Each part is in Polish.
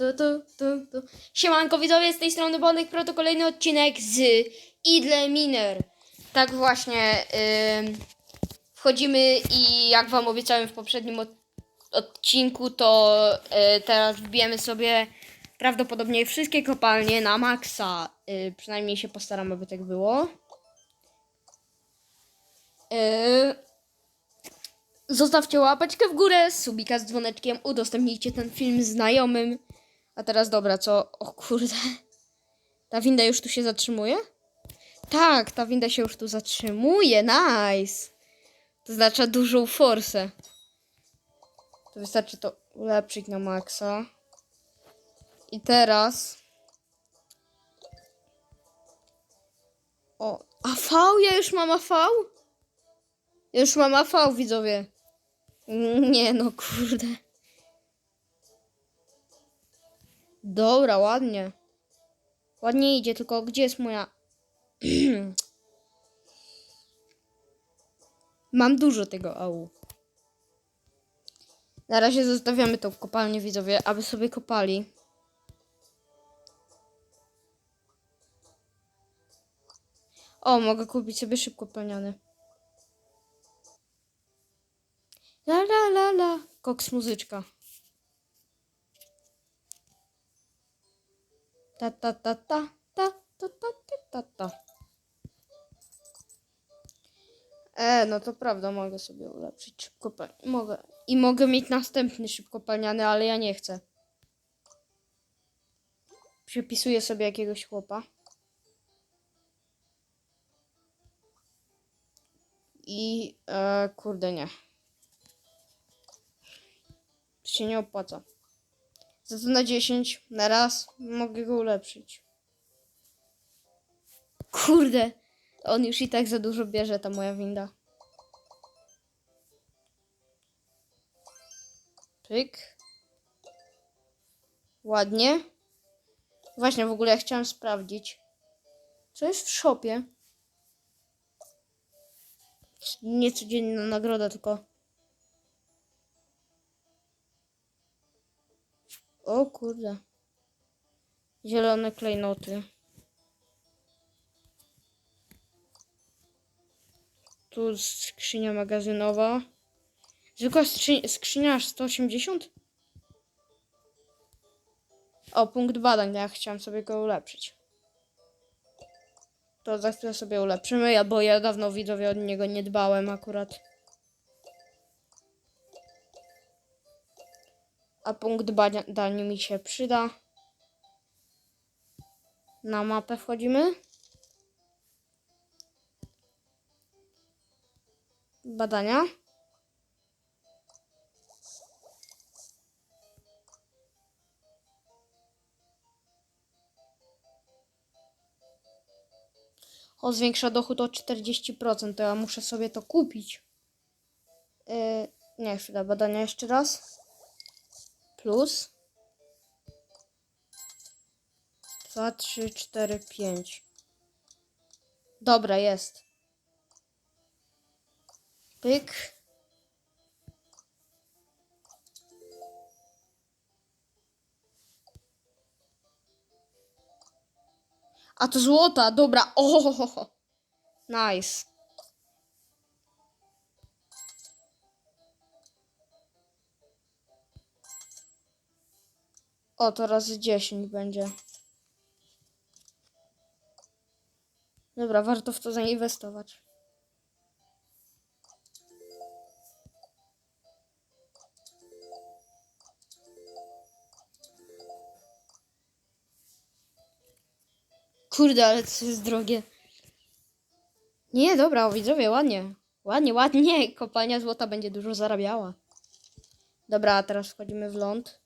tu, tu, tu, tu. Siemanko widzowie, z tej strony Bonek Proto, kolejny odcinek z Idle Miner. Tak właśnie wchodzimy i jak wam obiecałem w poprzednim od, odcinku, to y, teraz wbijemy sobie prawdopodobnie wszystkie kopalnie na maksa. Y, przynajmniej się postaram, aby tak było. Y, Zostawcie łapeczkę w górę, subika z dzwoneczkiem, udostępnijcie ten film znajomym. A teraz dobra, co? O kurde. Ta winda już tu się zatrzymuje? Tak, ta winda się już tu zatrzymuje, nice. To znaczy dużą forsę. To wystarczy to ulepszyć na maksa. I teraz... O, AV? Ja już mam AV? Ja już mam AV, widzowie. Nie no, kurde. Dobra, ładnie. Ładnie idzie, tylko gdzie jest moja... Mam dużo tego AU. Na razie zostawiamy tą kopalnię, widzowie, aby sobie kopali. O, mogę kupić sobie szybko pelniany. La la la la. Koks muzyczka. Ta ta ta ta ta ta ta ta ta ta. E, no to prawda, mogę sobie ulepszyć szybko Mogę. I mogę mieć następny szybkopalniany, ale ja nie chcę. Przepisuję sobie jakiegoś chłopa. I e, kurde nie. To się nie opłaca. Za to na 10 na raz mogę go ulepszyć. Kurde, on już i tak za dużo bierze, ta moja winda. Pyk. Ładnie. Właśnie, w ogóle ja chciałem sprawdzić, co jest w shopie. Nie codzienna nagroda, tylko O kurde. Zielone klejnoty. Tu skrzynia magazynowa. Zwykła skrzy skrzynia aż 180? O, punkt badań. Ja chciałam sobie go ulepszyć. To za chwilę sobie ulepszymy, ja, bo ja dawno widzowie od niego nie dbałem akurat. A punkt badań mi się przyda. Na mapę wchodzimy. Badania. O, zwiększa dochód o 40%, to ja muszę sobie to kupić. Yy, nie, chwila, badania jeszcze raz plus 2, 3, 4, 5. Dobra, jest. Pyk. A to złota, dobra. O, nice. O, to razy 10 będzie. Dobra, warto w to zainwestować. Kurde, ale to jest drogie. Nie, dobra, widzowie, ładnie. Ładnie, ładnie. Kopalnia złota będzie dużo zarabiała. Dobra, a teraz wchodzimy w ląd.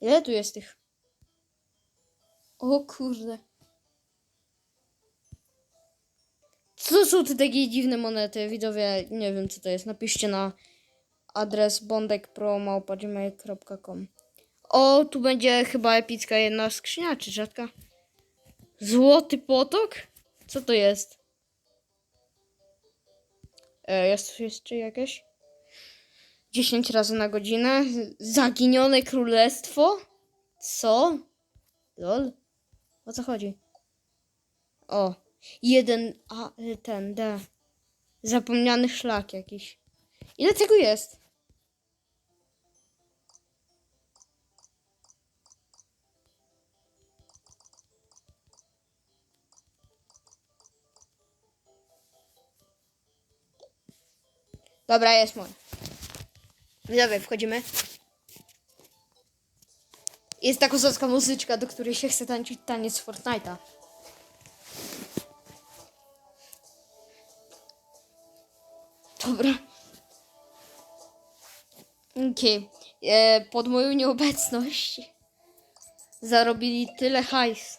Ile tu jest tych? O kurde. Co są te takie dziwne monety? Widzowie, nie wiem co to jest. Napiszcie na adres bondekpro.gmail.com O, tu będzie chyba epicka jedna skrzynia, czy rzadka? Złoty potok? Co to jest? E, jest tu jeszcze jakieś? 10 razy na godzinę. Zaginione królestwo? Co? Lol. O co chodzi? O. Jeden A, ten, D. Zapomniany szlak jakiś. Ile tego jest? Dobra, jest mój. Dobra, wchodzimy. Jest ta kozacka muzyczka, do której się chce tańczyć taniec Fortnite'a. Dobra. Okej. E, Pod moją nieobecność zarobili tyle hajs.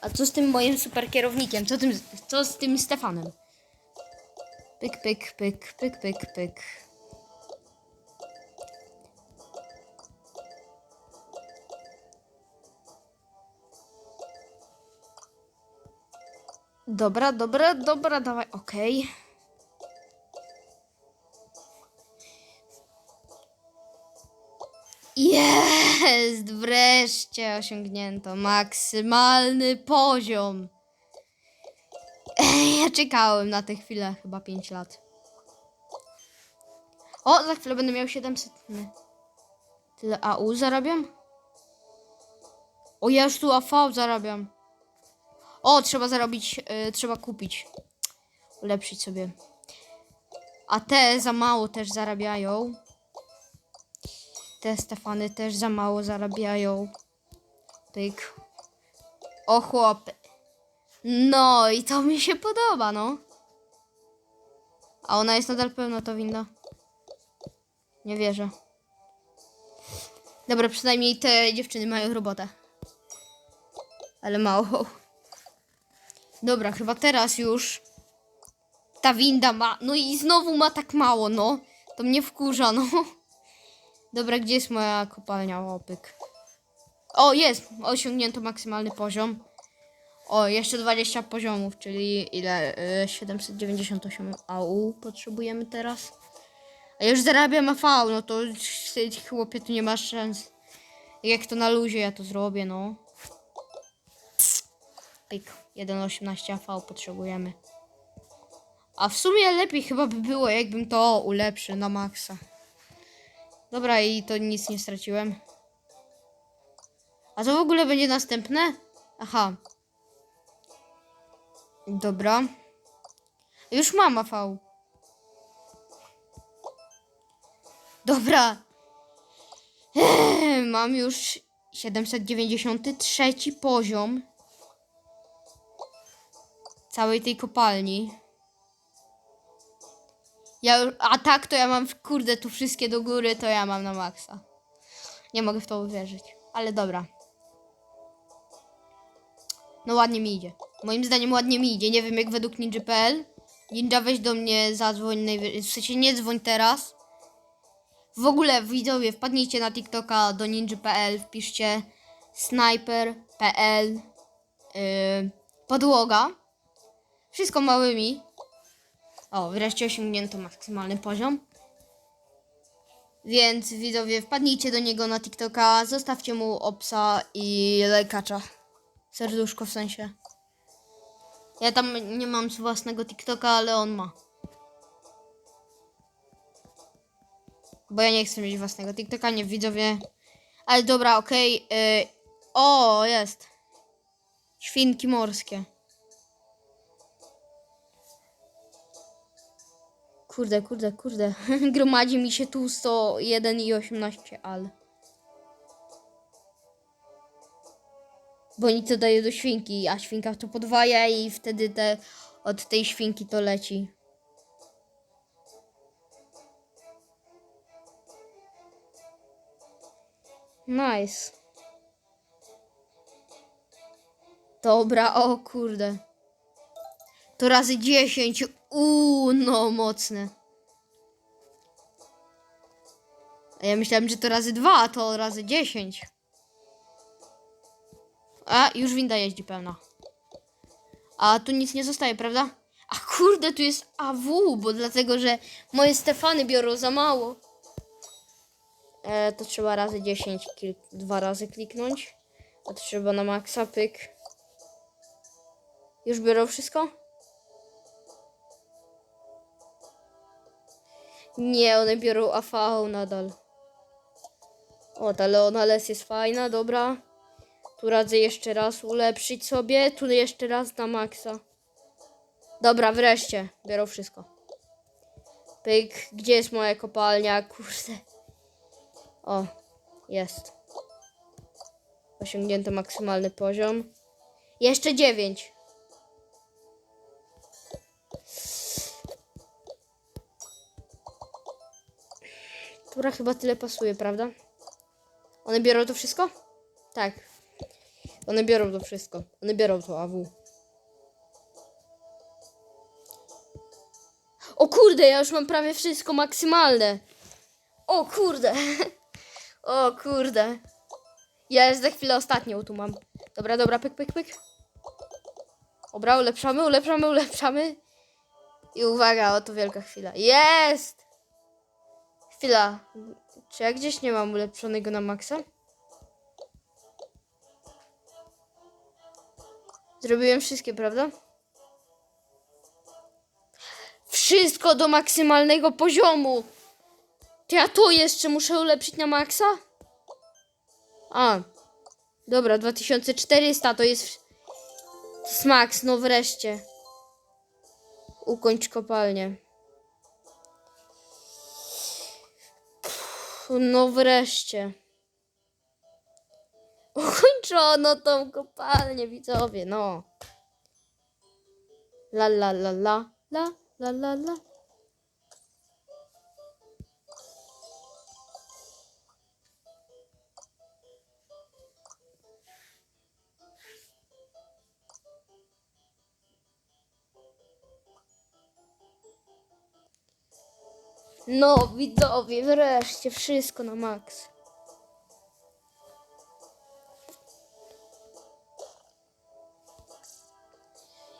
A co z tym moim super kierownikiem? Co, tym, co z tym Stefanem? Pyk, pyk, pyk, pyk, pyk, pyk. Dobra, dobra, dobra, dawaj, okej. Jest! Wreszcie osiągnięto maksymalny poziom. Ja czekałem na tę chwilę chyba 5 lat. O, za chwilę będę miał 700. Nie. Tyle AU zarabiam? O, ja już tu AV zarabiam. O, trzeba zarobić, y, trzeba kupić. Ulepszyć sobie. A te za mało też zarabiają. Te Stefany też za mało zarabiają. Tyk. O chłopy. No i to mi się podoba, no. A ona jest nadal pełna, to winda. Nie wierzę. Dobra, przynajmniej te dziewczyny mają robotę. Ale mało. Dobra, chyba teraz już ta winda ma. No i znowu ma tak mało, no. To mnie wkurza, no. Dobra, gdzie jest moja kopalnia? Opyk. O, jest! Osiągnięto maksymalny poziom. O, jeszcze 20 poziomów, czyli ile? Y, 798 AU potrzebujemy teraz. A już zarabiam AV, no to chłopie, tu nie masz szans. Jak to na luzie ja to zrobię, no. Pyk, 1.18 AV potrzebujemy. A w sumie lepiej chyba by było, jakbym to ulepszył na maksa. Dobra, i to nic nie straciłem. A co w ogóle będzie następne? Aha. Dobra. Już mam AV. Dobra. Eee, mam już 793 poziom całej tej kopalni. Ja, a tak to ja mam, kurde, tu wszystkie do góry, to ja mam na maksa. Nie mogę w to uwierzyć, ale dobra. No ładnie mi idzie. Moim zdaniem ładnie mi idzie. Nie wiem jak według ninja.pl. Ninja weź do mnie, zadzwoń, najwy- w sensie nie dzwoń teraz. W ogóle widzowie, wpadnijcie na TikToka do ninja.pl, wpiszcie sniper.pl yy, podłoga. Wszystko małymi. O, wreszcie osiągnięto maksymalny poziom. Więc widzowie, wpadnijcie do niego na TikToka, zostawcie mu opsa i lajkacza. Serduszko w sensie. Ja tam nie mam własnego TikToka, ale on ma. Bo ja nie chcę mieć własnego TikToka, nie widzowie. Ale dobra, okej. y, O, jest. Świnki morskie. Kurde, kurde, kurde. Gromadzi mi się tu 101 i 18 al. Bo oni to daje do świnki, a świnka to podwaja i wtedy te, od tej świnki to leci. Nice. Dobra, o kurde. To razy 10. Uuu, no mocne. A ja myślałem, że to razy 2, a to razy 10. A, już winda jeździ pełna. A tu nic nie zostaje, prawda? Ach Kurde, tu jest AW, bo dlatego, że moje Stefany biorą za mało. E, to trzeba razy 10, kil- dwa razy kliknąć. A to trzeba na maksa, pyk. Już biorą wszystko? Nie, one biorą AV nadal. O, ta Leonales jest fajna, dobra. Tu radzę jeszcze raz ulepszyć sobie. Tu jeszcze raz na maksa. Dobra, wreszcie. Biorą wszystko. Pyk, gdzie jest moja kopalnia? Kurde. O, jest. Osiągnięty maksymalny poziom. Jeszcze dziewięć. Która chyba tyle pasuje, prawda? One biorą to wszystko? Tak. One biorą to wszystko. One biorą to AW. O kurde, ja już mam prawie wszystko maksymalne. O kurde. O kurde. Ja już za chwilę ostatnią tu mam. Dobra, dobra, pyk, pyk, pyk. Dobra, ulepszamy, ulepszamy, ulepszamy. I uwaga, oto wielka chwila. Jest! Chwila. Czy ja gdzieś nie mam ulepszonego na maksa? Zrobiłem wszystkie, prawda? Wszystko do maksymalnego poziomu. Ja to jeszcze muszę ulepszyć na maksa? A. Dobra, 2400 to jest... To jest max, no wreszcie. Ukończ kopalnię. Pff, No wreszcie. Ukończono tą kopalnię, widzowie, no. La la la la la la la la. No, widzowie, wreszcie wszystko na maks.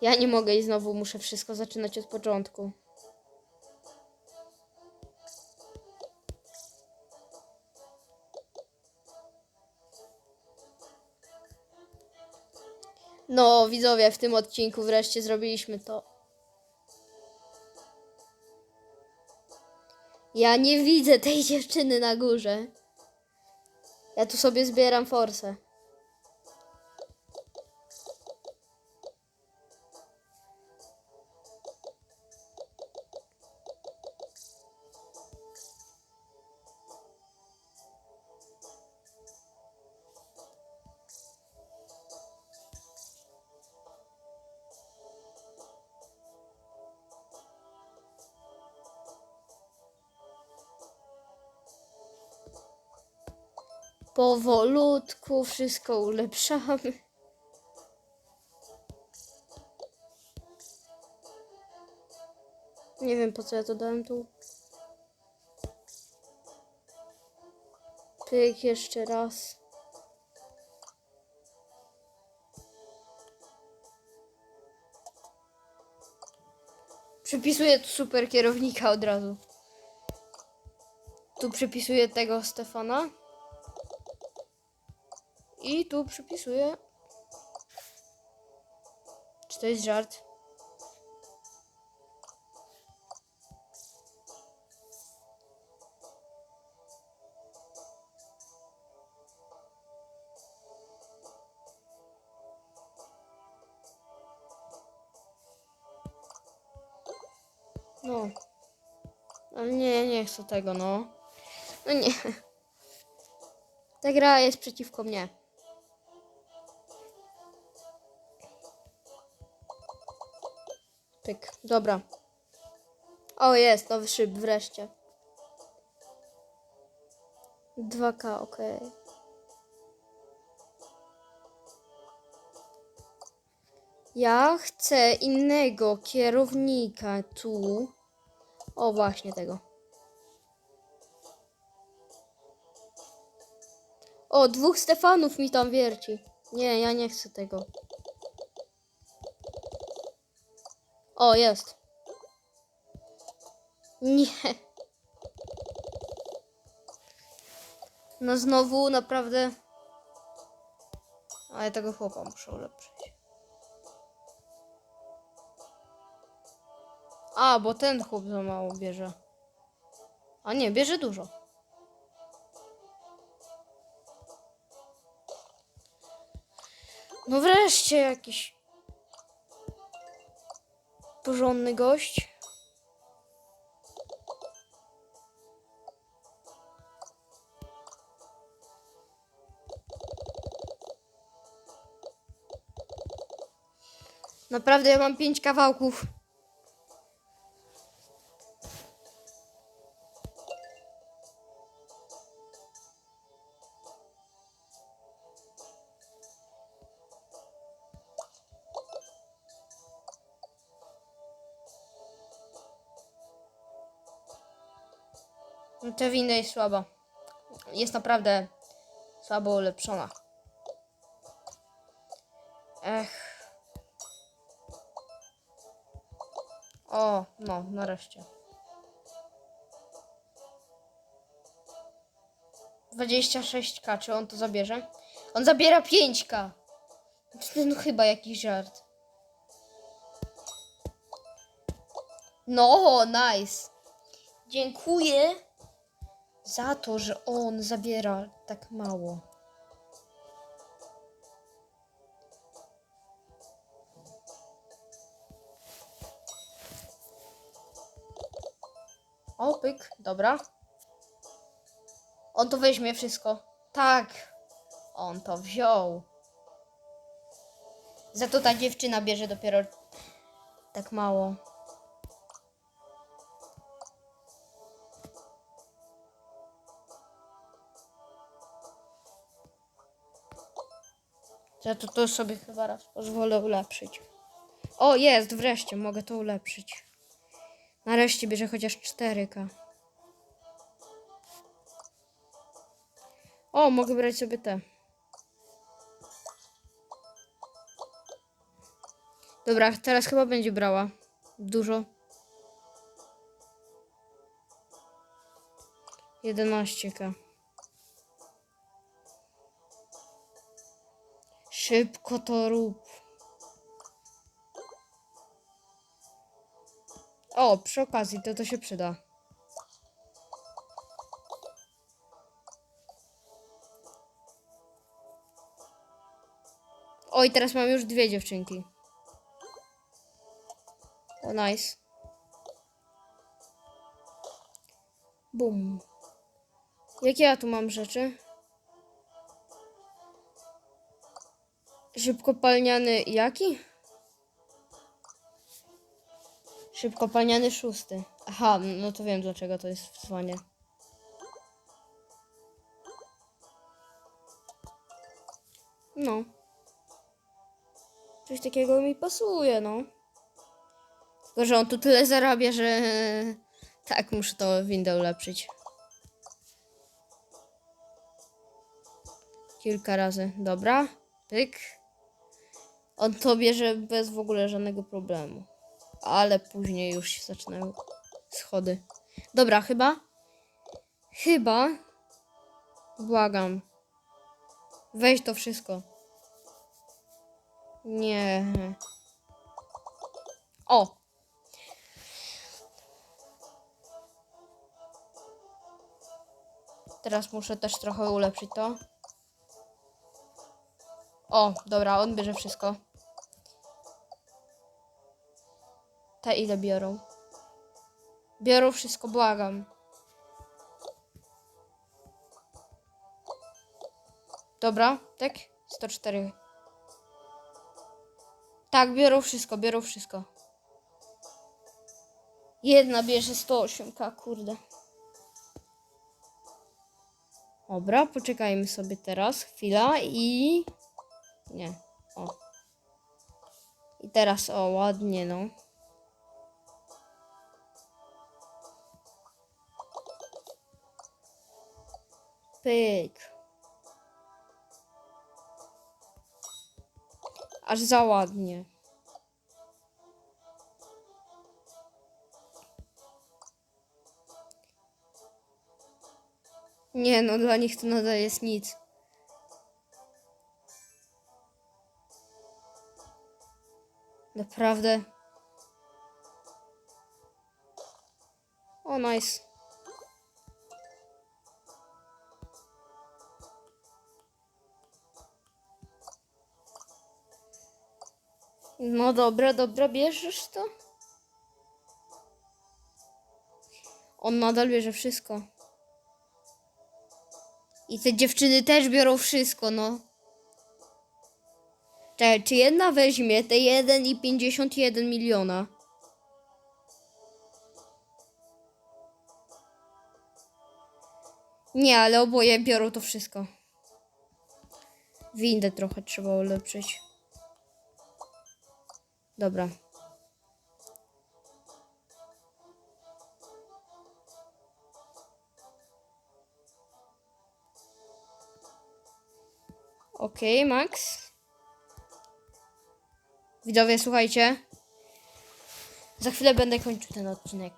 Ja nie mogę i znowu muszę wszystko zaczynać od początku. No, widzowie, w tym odcinku wreszcie zrobiliśmy to. Ja nie widzę tej dziewczyny na górze. Ja tu sobie zbieram forsę. Powolutku wszystko ulepszamy. Nie wiem po co ja to dałem tu. Pyk jeszcze raz. Przypisuję tu super kierownika od razu. Tu przypisuję tego Stefana. I tu przypisuję. Czy to jest żart? No. Ale nie, nie chcę tego, no. No nie. Ta gra jest przeciwko mnie. Pyk, dobra. O, jest, nowy szyb, wreszcie. 2K, okej. Ja chcę innego kierownika tu. O, właśnie tego. O, dwóch Stefanów mi tam wierci. Nie, ja nie chcę tego. O, jest. Nie. No znowu naprawdę. Ale tego chłopa muszę ulepszyć. A, bo ten chłop za mało bierze. A nie, bierze dużo. No wreszcie jakiś porządny gość. Naprawdę ja mam pięć kawałków. Ta winda jest słaba. Jest naprawdę słabo ulepszona. Ech. O, no, nareszcie. 26k, czy on to zabierze? On zabiera 5k. No chyba jakiś żart. No, nice. Dziękuję za to, że on zabiera tak mało. O, pyk, dobra. On to weźmie wszystko. Tak, on to wziął. Za to ta dziewczyna bierze dopiero tak mało. Ja to, to sobie chyba raz pozwolę ulepszyć. O, jest, wreszcie, mogę to ulepszyć. Nareszcie bierze chociaż 4K. O, mogę brać sobie te. Dobra, teraz chyba będzie brała. Dużo. 11K. Szybko to rób. O, przy okazji, to to się przyda. Oj, teraz mam już dwie dziewczynki. O, nice. Bum. Jakie ja tu mam rzeczy? Szybkopalniany jaki? Szybkopalniany szósty. Aha, no to wiem dlaczego to jest wzwanie. No. Coś takiego mi pasuje, no. Tylko, że on tu tyle zarabia, że... Tak, muszę to windę ulepszyć. Kilka razy. Dobra. Pyk. On to bierze bez w ogóle żadnego problemu. Ale później już się zaczynają schody. Dobra, chyba. Chyba. Błagam. Weź to wszystko. Nie. O! Teraz muszę też trochę ulepszyć to. O, dobra, on bierze wszystko. Te ile biorą? Biorą wszystko, błagam. Dobra, tak? 104. Tak, biorą wszystko, biorą wszystko. Jedna bierze 108k, kurde. Dobra, poczekajmy sobie teraz. Chwila i... Nie. O. I teraz o, ładnie, no. Pyk. Aż za ładnie. Nie, no dla nich to nadal jest nic. Naprawdę. O, nice. No dobra, dobra, bierzesz to? On nadal bierze wszystko. I te dziewczyny też biorą wszystko, no. Czekaj, czy jedna weźmie te 1,51 miliona? Nie, ale oboje biorą to wszystko. Windę trochę trzeba ulepszyć. Dobra. Okej, Max. Widzowie, słuchajcie. Za chwilę będę kończył ten odcinek.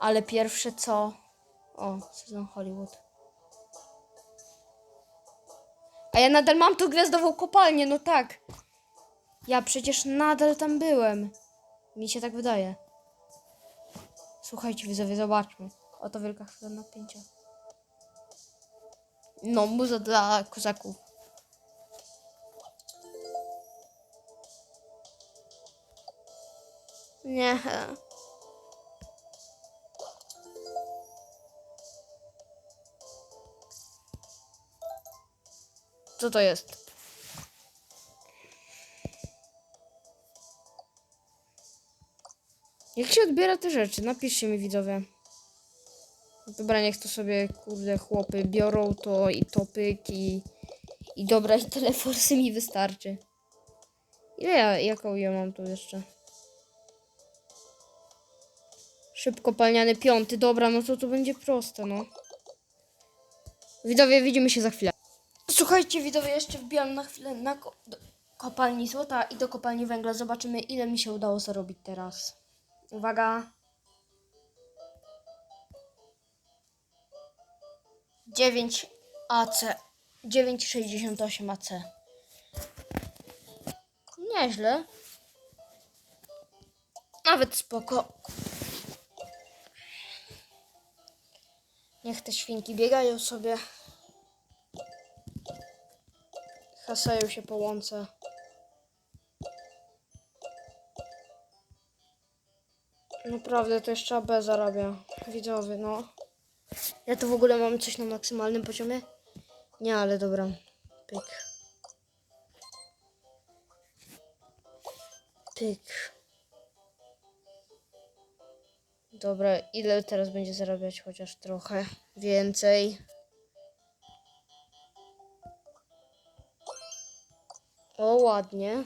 Ale pierwsze co? O, sezon Hollywood. A ja nadal mam tu gwiazdową kopalnię, no tak. Ja przecież nadal tam byłem. Mi się tak wydaje. Słuchajcie, widzowie, zobaczmy. Oto wielka chwila napięcia. No, muza dla kozaków. Nie. Co to jest? Jak się odbiera te rzeczy? Napiszcie mi widzowie. Dobra, niech to sobie, kurde, chłopy biorą to i topyk i... I dobra, i teleforsy mi wystarczy. Ile ja, jaką ja mam tu jeszcze? Szybko palniany piąty, dobra, no to to będzie proste, no. Widzowie, widzimy się za chwilę. Słuchajcie, widzowie, jeszcze wbijam na chwilę na ko do kopalni złota i do kopalni węgla. Zobaczymy, ile mi się udało zarobić teraz. Uwaga. 9 AC. 9,68 AC. Nieźle. Nawet spoko. Niech te świnki biegają sobie. Hasają się po łące. Naprawdę to jeszcze AB zarabia. Widzowie, no. Ja to w ogóle mam coś na maksymalnym poziomie? Nie, ale dobra. Pyk. Pyk. Dobra, ile teraz będzie zarabiać? Chociaż trochę więcej. O, ładnie.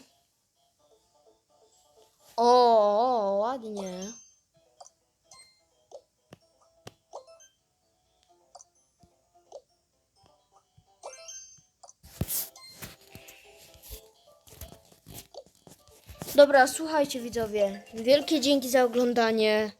O, ładnie. Dobra, słuchajcie widzowie. Wielkie dzięki za oglądanie.